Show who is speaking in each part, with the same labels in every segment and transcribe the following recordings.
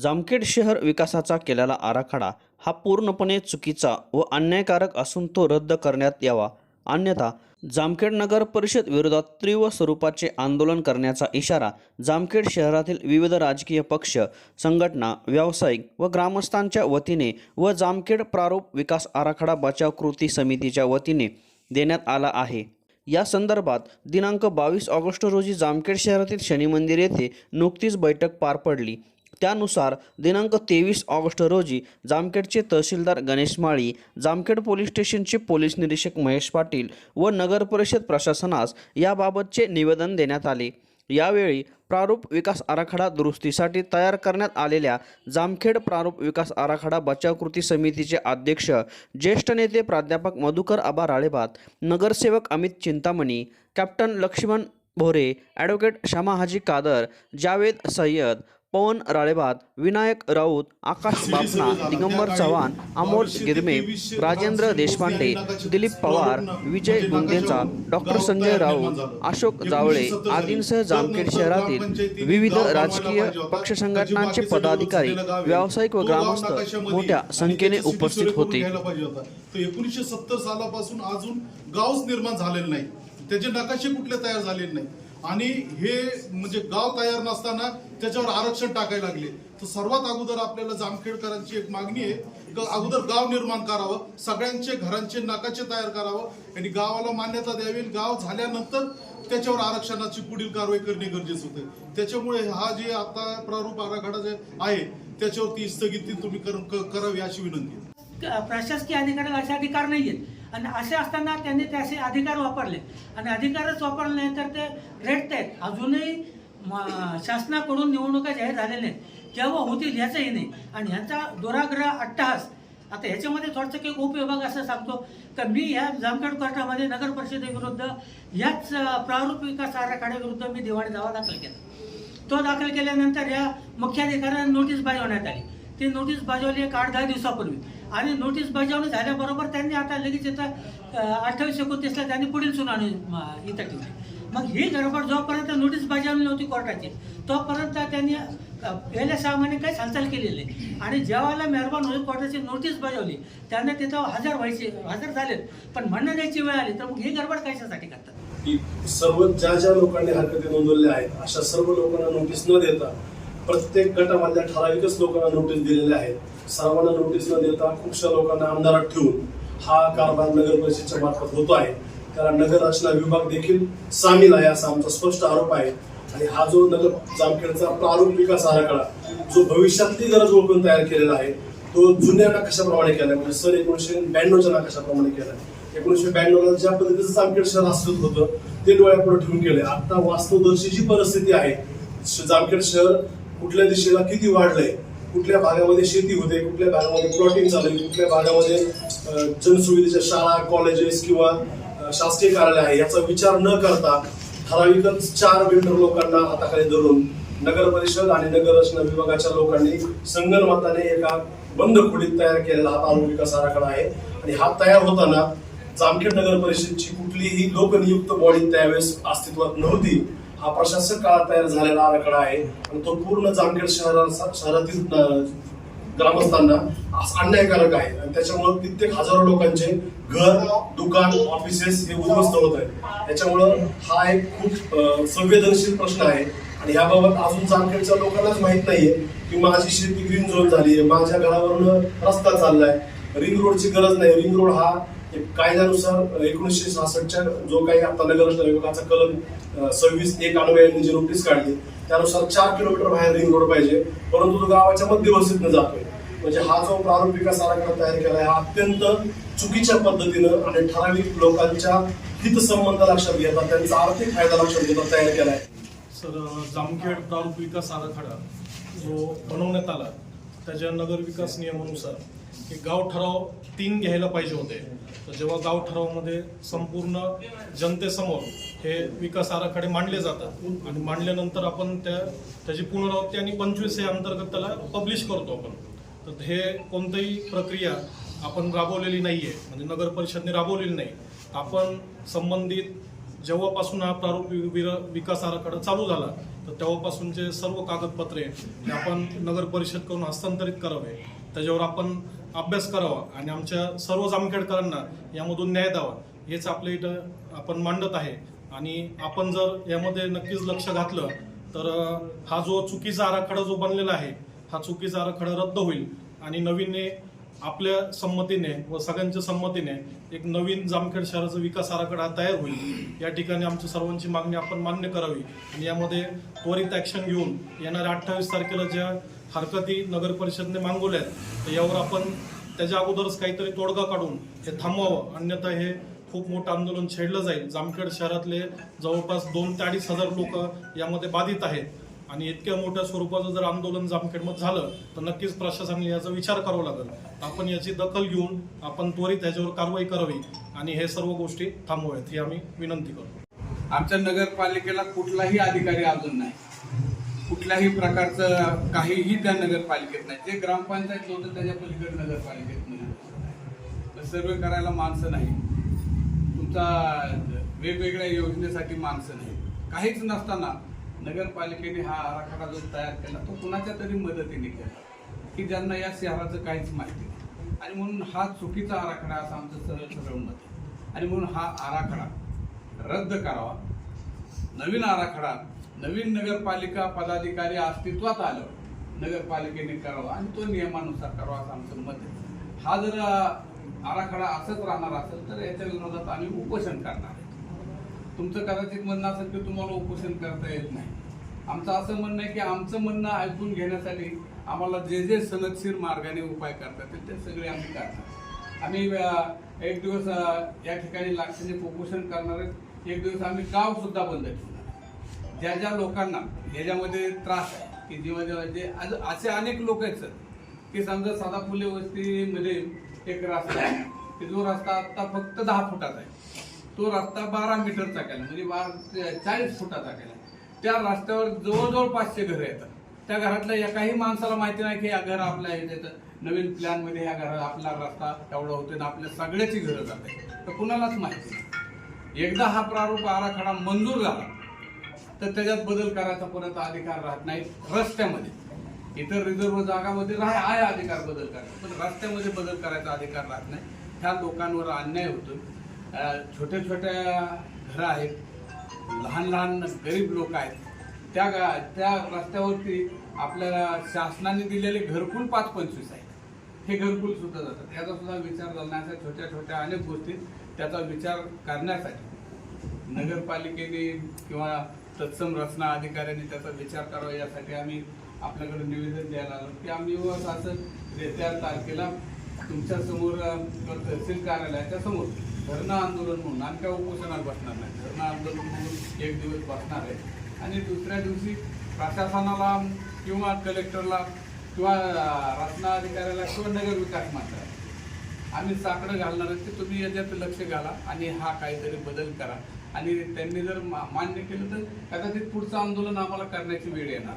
Speaker 1: जामखेड शहर विकासाचा केलेला आराखडा हा पूर्णपणे चुकीचा व अन्यायकारक असून तो रद्द करण्यात यावा. अन्यथा जामखेड नगर परिषद विरोधात तीव्र स्वरूपाचे आंदोलन करण्याचा इशारा जामखेड शहरातील विविध राजकीय पक्ष संघटना व्यावसायिक व ग्रामस्थांच्या वतीने व जामखेड प्रारूप विकास आराखडा बचाव कृती समितीच्या वतीने देण्यात आला आहे. या संदर्भात दिनांक बावीस ऑगस्ट रोजी जामखेड शहरातील शनी मंदिर येथे नुकतीच बैठक पार पडली. त्यानुसार दिनांक तेवीस ऑगस्ट रोजी जामखेडचे तहसीलदार गणेश माळी जामखेड पोलीस स्टेशनचे पोलीस निरीक्षक महेश पाटील व नगर परिषद प्रशासनास याबाबतचे निवेदन देण्यात आले. यावेळी प्रारूप विकास आराखडा दुरुस्तीसाठी तयार करण्यात आलेल्या जामखेड प्रारूप विकास आराखडा बचाव कृती समितीचे अध्यक्ष ज्येष्ठ नेते प्राध्यापक मधुकर आबा राळेबात नगरसेवक Amit Chintamani captain Laxman Bhore advocate Shyama Haji Kadar Javed Sayyad Pawan Ralebat Vinayak Raut Akash Bapna Digambar Chavan Amol Girme Rajendra Deshpande Dilip Pawar Vijay Gundecha doctor Sanjay Raut Ashok Javale आदींसह जामखेड शहरातील विविध राजकीय पक्ष संघटनांचे पदाधिकारी व्यावसायिक व ग्रामस्थ मोठ्या संख्येने उपस्थित होते.
Speaker 2: एकोणीसशे सत्तर सालापासून अजून गावच निर्माण झालेलं नाही. त्याचे नकाशे कुठले तयार झालेले नाही. आणि हे म्हणजे गाव तयार नसताना त्याच्यावर आरक्षण टाकायला लागले. तर सर्वात अगोदर आपल्याला जामखेडकरांची एक मागणी आहे की अगोदर गाव निर्माण करावं सगळ्यांचे घरांचे नकाचे तयार करावं आणि गावाला मान्यता द्यावी. गाव झाल्यानंतर त्याच्यावर आरक्षणाची पुढील कारवाई करणे गरजेचं होते. त्याच्यामुळे हा जे आता प्रारूप आराखडा जे आहे त्याच्यावरती स्थगिती तुम्ही कर- करावी अशी विनंती
Speaker 3: प्रशासकीय अधिकाऱ्याला असे अधिकार नाही आहेत आणि असे असताना त्यांनी ते असे अधिकार वापरले. आणि अधिकारच वापरले नाही तर ते रेटत आहेत अजूनही शासनाकडून निवडणुका जाहीर झालेल्या आहेत. केव्हा होतील ह्याचंही नाही. आणि ह्यांचा दुराग्रह अट्टहास आता ह्याच्यामध्ये थोडंसं काही उपविभाग असं सांगतो का मी ह्या जामखेड कोर्टामध्ये नगर परिषदेविरुद्ध याच प्रारूप विकास आराखड्याविरुद्ध मी दिवाणी दावा दाखल केला. तो दाखल केल्यानंतर या मुख्याधिकाऱ्यांना नोटीस बजावण्यात आली. ती नोटीस बजावली एक आठ दहा दिवसापूर्वी. आणि नोटीस बजावणी झाल्याबरोबर त्यांनी आता लगेच इथं अठ्ठावीस एकोणतीसला त्यांनी पुढील सुनावणी इथं ठेवली मग ही गडबड जोपर्यंत नोटीस बजावली नव्हती कोर्टाची तोपर्यंत त्यांनी गेल्या सहा महिने काहीच हालचाल केलेली नाही. आणि जेव्हाला मेहरबान होईल कोर्टाची नोटीस बजावली त्यांना तिथं हजर व्हायचे हजर झालेत. पण म्हणणं द्यायची वेळ आली तर मग ही गडबड कशासाठी करतात?
Speaker 4: की सर्व ज्या ज्या लोकांनी हरकती नोंदवल्या आहेत अशा सर्व लोकांना नोटीस न देता प्रत्येक गटामधल्या ठराविकच लोकांना नोटीस दिलेल्या आहेत. सर्वांना नोटीस न देता खूपशा लोकांना आमदारात ठेवून हा कारभार नगर परिषदेच्या मार्फत होतो आहे. त्याला नगर रचना विभाग देखील सामील आहे असा आमचा स्पष्ट आरोप आहे. आणि हा जो नगर जामखेडचा प्रारूप विकास आराखडा जो भविष्यातली गरज ओळखून तयार केलेला आहे तो जुन्या नकाशाप्रमाणे केला म्हणजे सर एकोणीसशे ब्याण्णवच्या नकाशाप्रमाणे केला एकोणीसशे ब्याण्णवला ज्या पद्धतीचं जामखेड शहर असत होतं ते डोळ्यापुढे ठेवून केले आता वास्तवदर्शी जी परिस्थिती आहे श- जामखेड शहर कुठल्या दिशेला किती वाढलंय कुठल्या भागामध्ये शेती होते कुठल्या भागामध्ये प्लॉटिंग चालू आहे कुठल्या भागामध्ये जनसुविधेच्या शाळा कॉलेजेस किंवा शासकीय कार्यालय आहे याचा विचार न करता ठराविकच चार बिल्डर लोकांना हाताखाली धरून नगर परिषद आणि नगर रचना विभागाच्या लोकांनी संगणमताने एका बंद खोलीत तयार केलेला हा तालुका विकास आराखडा आहे. आणि हा तयार होताना जामखेड नगर परिषदची कुठलीही लोकनियुक्त बॉडी त्यावेळेस अस्तित्वात नव्हती. हा प्रशासक काळात तयार झालेला आराखडा आहे. आणि तो पूर्ण जामखेड शहरा शहरातील ग्रामस्थांना अन्यायकारक आहे. आणि त्याच्यामुळं कित्येक हजारो लोकांचे घर दुकान ऑफिसेस हे उद्ध्वस्त होत आहे. त्याच्यामुळं हा एक खूप संवेदनशील प्रश्न आहे. आणि याबाबत अजून जामखेडच्या लोकांनाच माहीत नाहीये की माझी शेती ग्रीन झोन झाली आहे माझ्या घरावरून रस्ता चाललाय. रिंग रोडची गरज नाही. रिंग रोड हा कायद्यानुसार एकोणीसशे सहासष्टच्या जो काही आता नगर रचना विभागाचा कलम सव्वीस एक अनुयायांनी जी नोटीस काढली त्यानुसार चार किलोमीटर बाहेर रिंग रोड पाहिजे परंतु तो गावाच्या मध्यवस्तीतनं जातोय. म्हणजे हा जो प्रारूप विकास आराखडा तयार केलाय हा अत्यंत चुकीच्या पद्धतीनं आणि ठराविक लोकांच्या हितसंबंध लक्षात घेता त्यांचा आर्थिक फायदा लक्षात घेता तयार केलाय.
Speaker 5: सर जामखेड प्रारूप विकास आराखडा जो बनवण्यात आला त्याच्या नगर विकास नियमानुसार हे गाव ठराव तीन घ्यायला पाहिजे होते. तर जेव्हा गाव ठरावामध्ये संपूर्ण जनतेसमोर हे विकास आराखडे मांडले जातात आणि मांडल्यानंतर आपण त्या त्याची पुनरावृत्ती आणि पंचवीस हे अंतर्गत त्याला पब्लिश करतो आपण. तर हे कोणतीही प्रक्रिया आपण राबवलेली नाही आहे म्हणजे नगर परिषदने राबवलेली नाही. आपण संबंधित जेव्हापासून हा प्रारूप विर- विकास आराखडा चालू झाला तर तेव्हापासूनचे सर्व कागदपत्रे ते आपण नगर परिषद हस्तांतरित करावे. त्याच्यावर आपण अभ्यास करावा आणि आमच्या सर्व जामखेडकरांना यामधून न्याय द्यावा. हेच आपल्या इथं आपण मांडत आहे. आणि आपण जर यामध्ये नक्कीच लक्ष घातलं तर हा जो चुकीचा आराखडा जो बनलेला आहे हा चुकीचा आराखडा रद्द होईल. आणि नवीन आपल्या संमतीने व सगळ्यांच्या संमतीने एक नवीन जामखेड शहराचा विकास आराखडा हा तयार होईल. या ठिकाणी आमच्या सर्वांची मागणी आपण मान्य करावी. आणि यामध्ये त्वरित ॲक्शन घेऊन येणाऱ्या अठ्ठावीस तारखेला ज्या हरकती नगर परिषदने मागवल्या आहेत तर यावर आपण त्याच्या अगोदरच काहीतरी तोडगा काढून हे थांबवावं. अन्यथा हे खूप मोठं आंदोलन छेडलं जाईल. जामखेड शहरातले जवळपास दोन ते अडीच हजार लोक यामध्ये बाधित आहेत. आणि इतक्या मोठ्या स्वरूपाचं जर आंदोलन जामखेडमध्ये झालं तर नक्कीच प्रशासनाने याचा विचार करावा लागेल. आपण याची दखल घेऊन आपण त्वरित त्याच्यावर कारवाई करावी आणि हे सर्व गोष्टी थांबवाव्यात ही आम्ही विनंती करतो.
Speaker 6: आमच्या नगरपालिकेला कुठलाही अधिकारी अजून नाही. कुठल्याही प्रकारचं काहीही त्या नगरपालिकेत नाही. जे ग्रामपंचायत होतं त्याच्या पलीकडे नगरपालिकेत नाही. सर्वे करायला माणसं नाही. तुमचा वेगवेगळ्या योजनेसाठी माणसं नाही. काहीच नसताना नगरपालिकेने हा आराखडा जो तयार केला तो कुणाच्या तरी मदतीने केला. की ज्यांना या शहराचं काहीच माहिती नाही. आणि म्हणून हा चुकीचा आराखडा असं आमचं सरळ सरळ मत आहे. आणि म्हणून हा आराखडा रद्द करावा. नवीन आराखडा नवीन नगरपालिका पदाधिकारी अस्तित्वात आलं नगरपालिकेने करावा आणि तो नियमानुसार करावा असं आमचं मत आहे. हा जर आराखडा असंच राहणार असेल तर याच्या विरोधात आम्ही उपोषण करणार आहे. तुमचं कदाचित म्हणणं असेल की तुम्हाला उपोषण करता येत नाही. आमचं असं म्हणणं आहे की आमचं म्हणणं ऐकून घेण्यासाठी आम्हाला जे जे सनदशीर मार्गाने उपाय करता येतील ते सगळे आम्ही करणार. आम्ही एक दिवस या ठिकाणी लाक्षणिक कुपोषण करणार आहेत. एक दिवस आम्ही गावसुद्धा बंद ठेवणार ज्या ज्या लोकांना ह्याच्यामध्ये त्रास आहे की जेव्हा जे आज- असे अनेक लोक आहेत सर की समजा साधा फुले वस्तीमध्ये एक रस्ता आहे की जो रस्ता आत्ता फक्त दहा फुटाचा आहे. तो रस्ता बारा मीटरचा केला म्हणजे बारा चाळीस फुटाचा केला. त्या रस्त्यावर जवळजवळ पाचशे घरं येतात त्या घरातल्या एकाही माणसाला माहिती नाही की या घर आपल्या येतं. नवीन प्लॅनमध्ये ह्या घरात आपला रस्ता एवढा होतोय आणि आपल्या सगळ्याची घरं जाते तर कुणालाच माहिती नाही. एकदा हा प्रारूप आराखडा मंजूर झाला तर त्याच्यात बदल करायचा परत अधिकार राहत नाही रस्त्यामध्ये. इतर रिझर्व जागामध्ये राह आहे अधिकार बदल करायचा पण रस्त्यामध्ये बदल करायचा अधिकार राहत नाही. ह्या लोकांवर अन्याय होतो छोट्या छोट्या घरं आहेत. लहान लहान गरीब लोक आहेत. त्या गा त्या रस्त्यावरती आपल्याला शासनाने दिलेले घरकुल पाच पंचवीस आहेत. हे घरकुल सुद्धा जातात. याचा सुद्धा विचार झाला छोट्या छोट्या अनेक गोष्टी त्याचा विचार करण्यासाठी नगरपालिकेने किंवा तत्सम रचना अधिकाऱ्यांनी त्याचा विचार करावा यासाठी आम्ही आपल्याकडे निवेदन द्यायला आलो. की आम्ही व असं येत्या तारखेला तुमच्यासमोर तहसील कार्यालयाच्या समोर धरणं आंदोलन म्हणून आम्ही काय उपोषणात बसणार नाही. धरणं आंदोलन म्हणून एक दिवस बसणार आहे. आणि दुसऱ्या दिवशी प्रशासनाला किंवा कलेक्टरला किंवा रचना अधिकाऱ्याला किंवा नगरविकास विकास आम्ही साकडं घालणार आहे. की तुम्ही याच्यात लक्ष घाला आणि हा काहीतरी बदल करा. आणि त्यांनी जर मा- मान्य केलं तर कदाचित पुढचं आंदोलन आम्हाला करण्याची वेळ येणार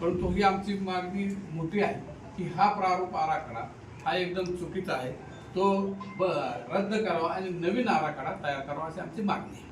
Speaker 6: परंतु ही आमची मागणी मोठी आहे की हा प्रारूप आराखडा हा एकदम चुकीचा आहे. तो ब- रद्द करावा आणि नवीन आराखडा तयार करावा अशी आमची मागणी आहे.